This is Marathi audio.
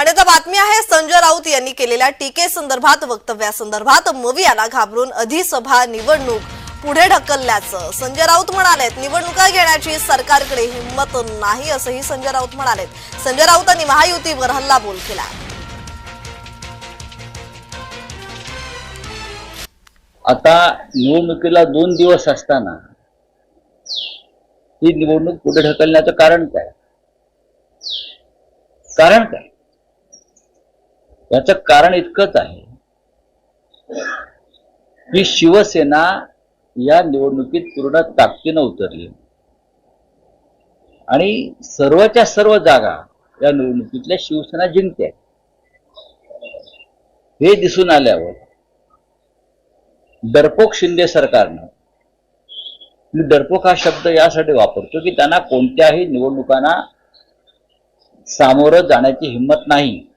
आणि आता बातमी आहे संजय राऊत यांनी केलेल्या टीकेसंदर्भात वक्तव्यासंदर्भात मवियाला घाबरून अधिसभा निवडणूक पुढे ढकलल्याचं. संजय राऊत म्हणालेत निवडणुका घेण्याची सरकारकडे हिंमत नाही असंही संजय राऊत म्हणालेत. संजय राऊतांनी महायुतीवर हल्लाबोल केला. आता निवडणुकीला दोन दिवस असताना ही निवडणूक पुढे ढकलण्याचं कारण काय? कारण काय? याचं कारण इतकंच आहे की शिवसेना या निवडणुकीत पूर्ण ताकदीनं उतरली. आणि सर्वच्या सर्व जागा या निवडणुकीतल्या शिवसेना जिंकते. हे दिसून आल्यावर डरपोक शिंदे सरकारनं मी डरपोक हा शब्द यासाठी वापरतो की त्यांना कोणत्याही निवडणुकांना सामोरं जाण्याची हिंमत नाही.